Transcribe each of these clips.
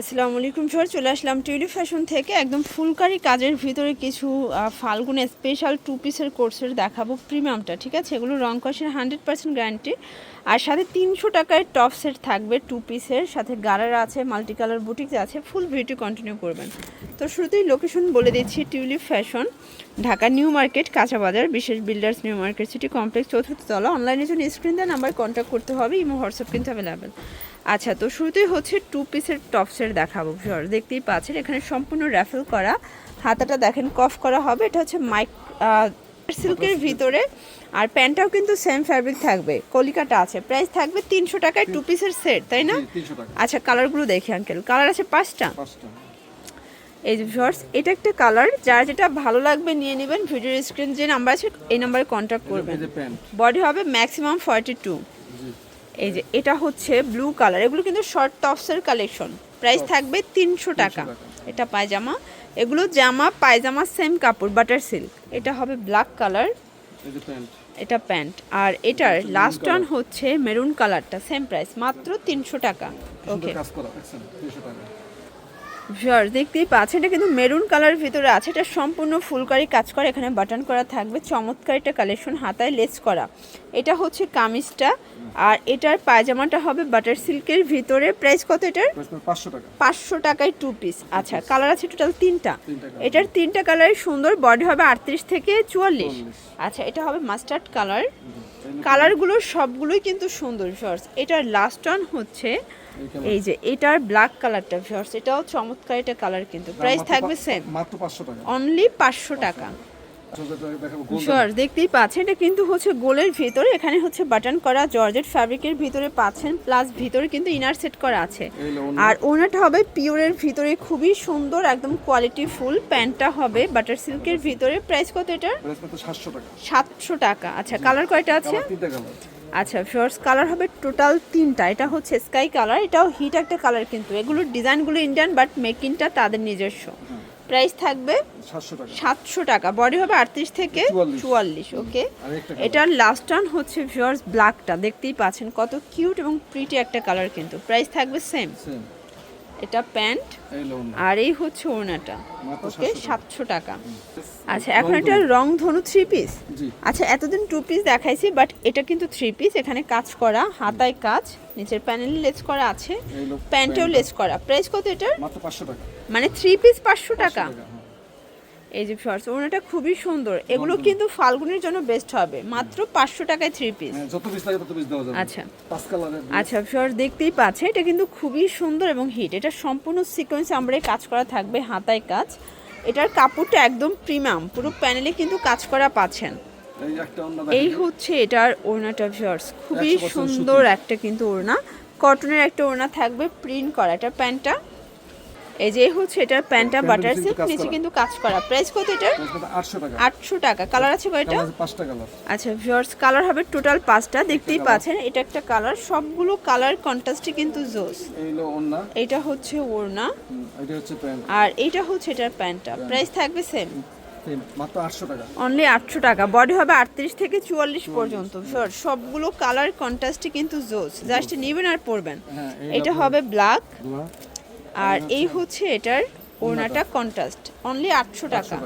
আসসালামু আলাইকুম স্যার চলে আসলাম টিউলিপ ফ্যাশন থেকে। একদম ফুলকারি কাজের ভিতরে কিছু ফাল্গুন স্পেশাল টু পিসের কোর্সের দেখাবো প্রিমিয়ামটা ঠিক আছে? এগুলো রং কষের হান্ড্রেড পার্সেন্ট গ্যারান্টি আর সাথে তিনশো টাকায় টপ সেট থাকবে টু পিসের সাথে গারার আছে মাল্টি কালার বুটিক্স আছে ফুল ভিডিও কন্টিনিউ করবেন। তো শুরুতেই লোকেশন বলে দিচ্ছি tulip fashion Dhaka new market, কাঁচা বাজার, বিশেষ builders new market city complex চতুর্থ তলা। অনলাইনের জন্য স্ক্রিন দেওয়া নাম্বার কন্ট্যাক্ট করতে হবে ইমো হোয়াটসঅ্যাপ কিন্তু অ্যাভেলেবেল আচ্ছা তো শুরুতেই হচ্ছে টু পিসের টপসের দেখাবো। ভিউয়ার দেখতেই পাচ্ছেন এখানে সম্পূর্ণ র্যাফেল করা। হাতাটা দেখেন কফ করা হবে। এটা হচ্ছে মাইক সিল্কের ভিতরে। আর প্যান্টটাও কিন্তু সেম ফ্যাব্রিক থাকবে। কলিকাটা আছে। প্রাইস থাকবে তিনশো টাকায় টু পিসের সেট তাই না? আচ্ছা কালারগুলো দেখি আঙ্কেল কালার আছে পাঁচটা? এই যে শর্টস এটা একটা কালার যার যেটা ভালো লাগবে নিয়ে নেবেন। ভিডিওর স্ক্রিন যে নাম্বার আছে এই নাম্বারে কন্ট্যাক্ট করবেন। বডি হবে ম্যাক্সিমাম ফর্টি টু এই যে এটা হচ্ছে ব্লু কালার এগুলো কিন্তু শর্ট টপসের কালেকশন প্রাইস থাকবে তিনশো টাকা। এটা পায়জামা। এগুলো জামা পায়জামা সেম কাপড় বাটার সিল্ক এটা হবে ব্ল্যাক কালার এটা প্যান্ট আর এটার লাস্ট ওয়ান হচ্ছে মেরুন কালারটা সেম প্রাইস মাত্র তিনশো টাকা। ওকে কাজ করা দেখছেন তিনশো টাকা ভিউয়ার দেখতেই পাচ্ছেন এটা কিন্তু মেরুন কালার ভিতরে আছে। এটা সম্পূর্ণ ফুলকারি কাজ করা। এখানে বাটন করা থাকবে। চমৎকার একটা কালেকশন হাতায় লেস করা। এটা হচ্ছে কামিজটা। আর এটার পায়জামাটা হবে বাটার সিল্কের ভিতরে। প্রাইস কত এটার? পাঁচশো টাকা। পাঁচশো টাকায় টু পিস আচ্ছা কালার আছে টোটাল তিনটা। এটার তিনটা কালারই সুন্দর বডি হবে আটত্রিশ থেকে চুয়াল্লিশ। আচ্ছা এটা হবে মাস্টার্ড কালার কালারগুলো সবগুলোই কিন্তু সুন্দর শর্টস এটার লাস্ট ওয়ান হচ্ছে এই যে এটার ব্ল্যাক কালারটা শর্টস এটাও চমৎকার এটা কালার কিন্তু। প্রাইস থাকবে সেম মাত্র পাঁচশো টাকা। অনলি পাঁচশো টাকা। শিওর দেখতেই পাচ্ছেন এটা কিন্তু হচ্ছে গোলের ভিতরে এখানে হচ্ছে বাটন করা জর্জেট ফ্যাব্রিকের ভিতরে পাচ্ছেন প্লাস ভিতরে কিন্তু ইনার সেট করা আছে। আর ওনাটা হবে পিওরের ভিতরে খুবই সুন্দর একদম কোয়ালিটি ফুল প্যান্টটা হবে বাটার সিল্কের ভিতরে প্রাইস কত মাত্র সাতশো টাকা। আচ্ছা কালার কয়টা আছে? আচ্ছা ফিওর্স কালার হবে টোটাল তিনটা এটা হচ্ছে স্কাই কালার এটাও হিট একটা কালার কিন্তু। এগুলোর ডিজাইনগুলো ইন্ডিয়ান বাট মেকিংটা তাদের নিজস্ব। প্রাইস থাকবে সাতশো টাকা। বডি হবে আটত্রিশ থেকে চুয়াল্লিশ। ওকে এটার লাস্ট টান হচ্ছে ভিওর্স ব্ল্যাকটা দেখতেই পাচ্ছেন কত কিউট এবং প্রিটি একটা কালার কিন্তু। প্রাইস থাকবে সেম সেম এটা প্যান্ট আর এই হচ্ছে ওড়নাটা। ওকে সাতশো টাকা। আচ্ছা এখন এটা রং ধনু থ্রি পিস আচ্ছা এতদিন টু পিস দেখাইছি বাট এটা কিন্তু থ্রি পিস এখানে কাজ করা হাতায় কাজ নিচের প্যানেল লেস করা আছে প্যান্টেও লেস করা। প্রাইস কত এটার? মানে থ্রি পিস পাঁচশো টাকা হ্যাঁ। এই যে শর্টস ওনাটা খুবই সুন্দর। এগুলো কিন্তু ফাল্গুনের জন্য বেস্ট হবে। মাত্র পাঁচশো টাকায় থ্রি পিস হ্যাঁ, যত পিস লাগে তত পিস দেওয়া যাবে। আচ্ছা। আচ্ছা শর্টস দেখতেই পাচ্ছে এটা কিন্তু খুবই সুন্দর এবং হিট এটা সম্পূর্ণ সিকোয়েন্স আমরা কাজ করা থাকবে হাতায় কাজ। এটার কাপড়টা একদম প্রিমিয়াম পুরো প্যানেলে কিন্তু কাজ করা পাচ্ছেন। এই একটা অন্য এই হচ্ছে এটার ওড়নাটা ভিউয়ার্স খুবই সুন্দর একটা কিন্তু ওড়না। কটনের একটা ওড়না থাকবে প্রিন্ট করা। এটা প্যান্টটা এই যে হচ্ছে এটার প্যান্টটা বাটার সিল্ক নিচে কিন্তু কাজ করা। প্রাইস কত এটার আটশো টাকা। আটশো টাকা। কালার আছে কয়টা? পাঁচটা কালার আচ্ছা ভিউয়ার্স কালার হবে টোটাল পাঁচটা দেখতেই পাচ্ছেন এটা একটা কালার সবগুলো কালার কন্ট্রাস্টে কিন্তু জোস এটা হচ্ছে ওড়না। এটা হচ্ছে প্যান্ট। আর এইটা হচ্ছে এটার প্যান্টটা। প্রাইস থাকবে সেম মাত্র টাকা। অনলি আটশো টাকা। বডি হবে আটত্রিশ থেকে চুয়াল্লিশ পর্যন্ত। Sure, সবগুলো কালার কন্ট্রাস্টে কিন্তু জোস জাস্ট নেবেন আর পরবেন। হ্যাঁ এটা হবে ব্ল্যাক আর এই হচ্ছে এটার ওড়নাটা। কন্ট্রাস্ট অনলি আটশো টাকা।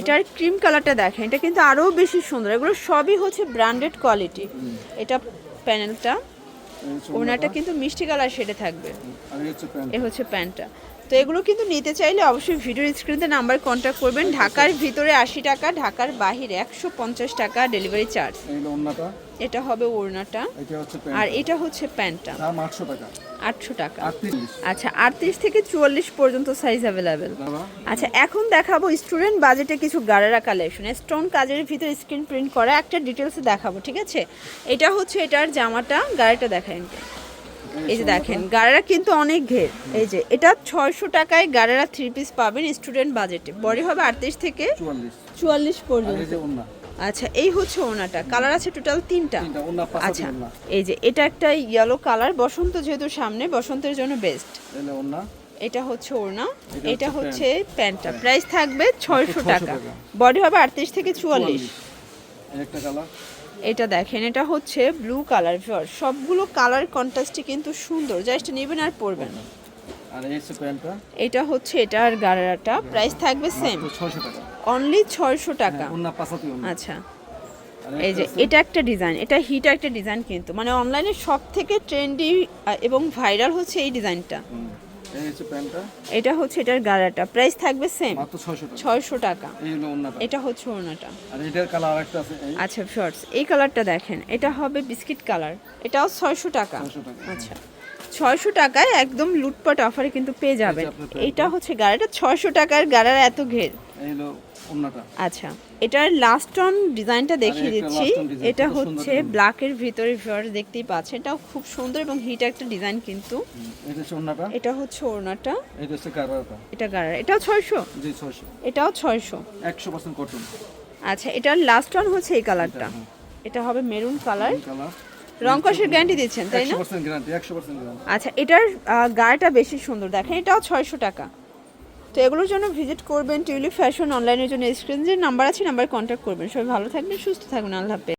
এটার ক্রিম কালারটা দেখেন এটা কিন্তু আরও বেশি সুন্দর। এগুলো সবই হচ্ছে ব্র্যান্ডেড কোয়ালিটি এটা প্যানেলটা ওড়নাটা। কিন্তু মিষ্টি কালার শেডে থাকবে। এ হচ্ছে প্যান্টটা তো এগুলো কিন্তু নিতে চাইলে অবশ্যই ভিডিও স্ক্রিনে নাম্বার কন্ট্যাক্ট করবেন। ঢাকার ভিতরে আশি টাকা ঢাকার বাহিরে একশো পঞ্চাশ টাকা ডেলিভারি চার্জ এটা হবে ওড়নাটা। আর এটা হচ্ছে প্যান্টটা আটশো টাকা। আচ্ছা আটত্রিশ থেকে চুয়াল্লিশ পর্যন্ত সাইজ অ্যাভেলেবেল আচ্ছা এখন দেখাবো স্টুডেন্ট বাজেটে কিছু গারারা কালেকশন স্টোন কাজের ভিতরে স্ক্রিন প্রিন্ট করা একটা ডিটেলসে দেখাবো ঠিক আছে? এটা হচ্ছে এটার জামাটা গাড়িটা দেখায় এই যে দেখেন গাড়ারা কিন্তু অনেক ঘের। এই যে এটা ছয়শো টাকায় গাড়ারা থ্রি পিস পাবেন স্টুডেন্ট বাজেটে বডি হবে আটত্রিশ থেকে চুয়াল্লিশ। পর্যন্ত। আচ্ছা এই হচ্ছে ওনাটা। কালার আছে টোটাল তিনটা। আচ্ছা এই যে এটা একটা ইয়েলো কালার বসন্ত যেহেতু সামনে বসন্তের জন্য বেস্ট এটা হচ্ছে ওড়না এটা হচ্ছে প্যান্টটা। প্রাইস থাকবে ছয়শো 600 টাকা। বডি হবে আটত্রিশ থেকে চুয়াল্লিশ। এটা দেখেন এটা হচ্ছে ব্লু কালার ভিওর সবগুলো কালার কন্ট্রাস্টে কিন্তু সুন্দর। জাস্ট নেবেন আর পরবেন। আর এই হচ্ছে প্যান্টটা? এটা হচ্ছে এটার গাড়াটা। প্রাইস থাকবে সেম ছয়শো টাকা। অনলি ছয়শো টাকা। পাঁচাতি অন্য আচ্ছা। এই যে এটা একটা ডিজাইন এটা হিট একটা ডিজাইন কিন্তু। মানে অনলাইনে সব থেকে ট্রেন্ডি এবং ভাইরাল হচ্ছে এই ডিজাইনটা এটা হচ্ছে এটার গাড়াটা প্রাইস থাকবে সেম ছয়শো টাকা। টাকা। এটা হচ্ছে এই। আচ্ছা শর্টস এই কালারটা দেখেন। এটা হবে বিস্কিট কালার এটাও ছয়শো টাকা। আচ্ছা। ছয়শো টাকায় একদম লুটপাট অফারে কিন্তু পেয়ে যাবেন। এটা হচ্ছে গাড়াটা ছয়শো টাকার গাড়ার এত ঘের। আচ্ছা এটার লাস্ট অন ডিজাইনটা দেখিয়ে দিচ্ছি। এটা হচ্ছে। ব্ল্যাকের ভিতরে ভিউয়ার্স দেখতেই পাচ্ছেন। এটাও খুব সুন্দর এবং হিট একটা ডিজাইন কিন্তু। এটা হচ্ছে অন্যটা এটা হচ্ছে ওড়নাটা। এটা হচ্ছে কারাটা এটা গাড়ার। এটাও ছয়শো? এটাও ছয়শো? একশো পার্সেন্ট কটন আচ্ছা এটার লাস্ট ওয়ান হচ্ছে এই কালারটা। এটা হবে মেরুন কালার রং কষের গ্যারান্টি দিচ্ছেন তাই না? আচ্ছা এটার গায়টা গায়েটা বেশি সুন্দর দেখেন এটাও ছয়শো টাকা। তো এগুলোর জন্য ভিজিট করবেন টিউলিপ ফ্যাশন অনলাইনের জন্য স্ক্রিন যে নাম্বার আছে নাম্বার কন্ট্যাক্ট করবেন। সবাই ভালো থাকবেন সুস্থ থাকবেন আল্লাহ হাফেজ।